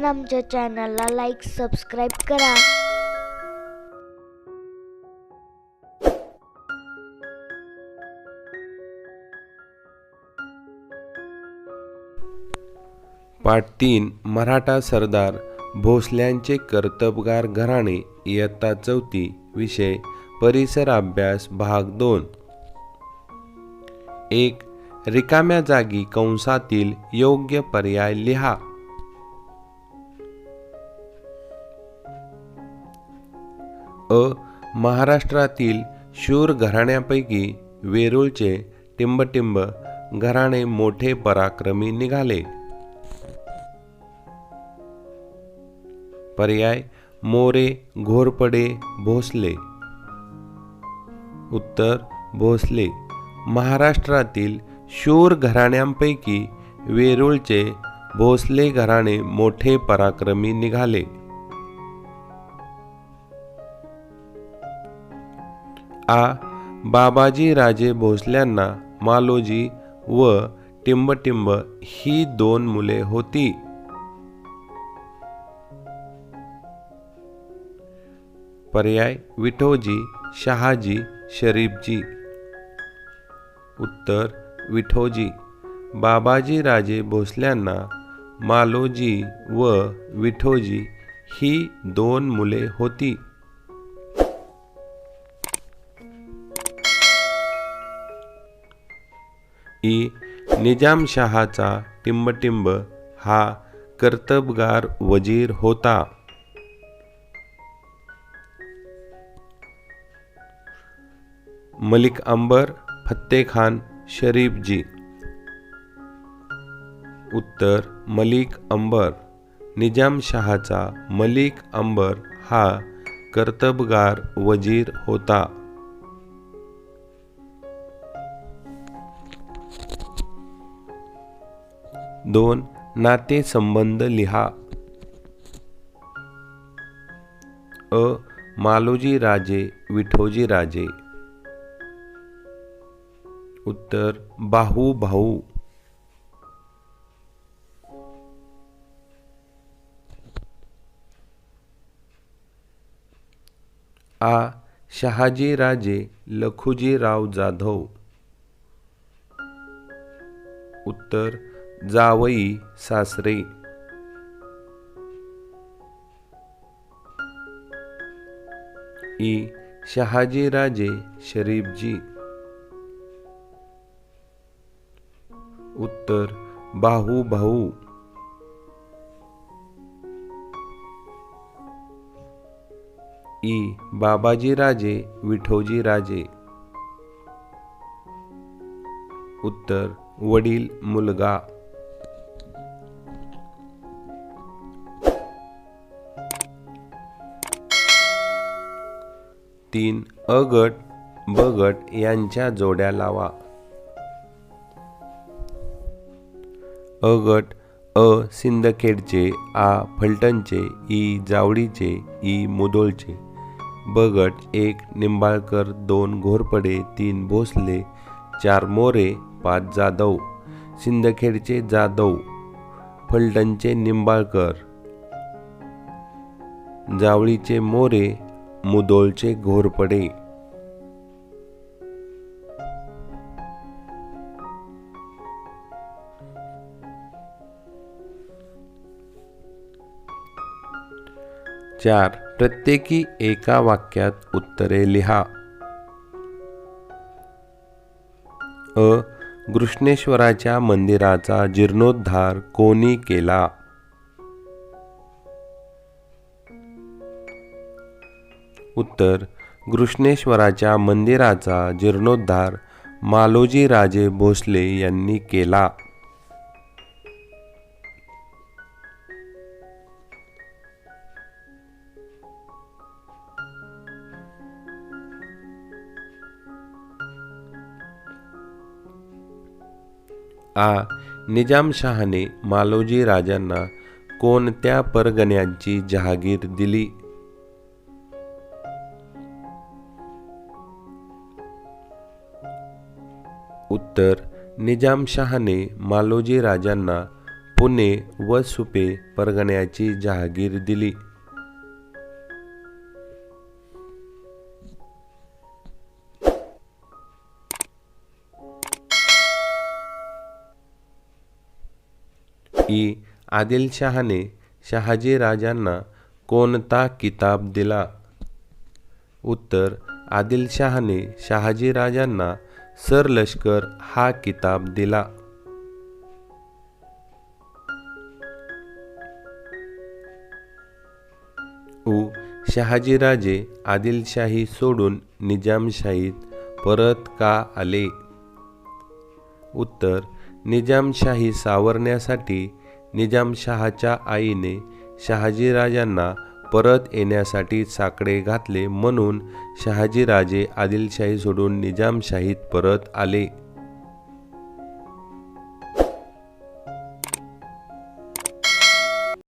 पण आमच्या चॅनलला लाईक सबस्क्राईब करा. पाठ तीन मराठा सरदार भोसल्यांचे कर्तबगार घराणे इयत्ता चौथी विषय परिसर अभ्यास भाग दोन. एक रिकाम्या जागी कंसातील योग्य पर्याय लिहा. अ महाराष्ट्रातील शूर घराण्यापैकी वेरूळचे टिंबटिंब घराणे मोठे पराक्रमी निघाले. पर्याय मोरे घोरपडे भोसले. उत्तर भोसले. महाराष्ट्रातील शूर घराण्यांपैकी वेरूळचे भोसले घराणे मोठे पराक्रमी निघाले. आ बाबाजी राजे भोसल्यांना मालोजी व टिंबटिंब ही दोन मुले होती. पर्याय विठोजी शहाजी शरीफजी. उत्तर विठोजी. बाबाजी राजे भोसल्यांना मालोजी व विठोजी ही दोन मुले होती. ई. निजामशहाचा टिंबटिंब हा कर्तबगार वजीर होता. मलिक अंबर फत्तेखान शरीफजी. उत्तर मलिक अंबर. निजामशहाचा मलिक अंबर हा कर्तबगार वजीर होता. दोन नाते संबंध लिहा. अ मालोजी राजे विठोजी राजे. उत्तर बाहू भाऊ. आ शहाजी राजे लखुजी राव जाधव. उत्तर जावई सासरे. ई. शहाजी राजे शरीफजी. उत्तर. बाहू भाऊ. ई. बाबाजी राजे विठोजी राजे. उत्तर. वडील मुलगा. तीन अ गट ब गट यांच्या जोड्या लावा. अ गट अ सिंदखेडचे आ फलटणचे ई जावडीचे ई मुदोळचे ब गट एक निंबाळकर दोन घोरपडे तीन भोसले चार मोरे पाच जाधव. सिंदखेडचे जाधव. फलटणचे निंबाळकर. जावळीचे मोरे मुदोलचे घोरपडे. चार. प्रत्येकी एका वाक्यात उत्तरे लिहा. अ. घृष्णेश्वराच्या मंदिराचा जीर्णोद्धार कोणी केला? उत्तर घृष्णेश्वराच्या मंदिराचा जीर्णोद्धार मालोजी राजे भोसले यांनी केला. आ. निजामशहाने मालोजी राजांना कोणत्या परगण्यांची जहागीर दिली? उत्तर निजामशहाने मालोजी राजांना पुणे व सुपे परगण्याची जहागीर दिली. ई. आदिलशहाने शहाजी राजांना कोणता किताब दिला? उत्तर आदिलशहाने शहाजी राजांना सरलष्कर हा किताब दिला. उ. शहाजीराजे आदिलशाही सोडून निजामशाहीत परत का आले? उत्तर निजामशाही सावरण्यासाठी निजामशहाच्या आईने शहाजीराजांना परत येण्यासाठी साकडे घातले म्हणून शहाजीराजे आदिलशाही सोडून निजामशाहीत परत आले.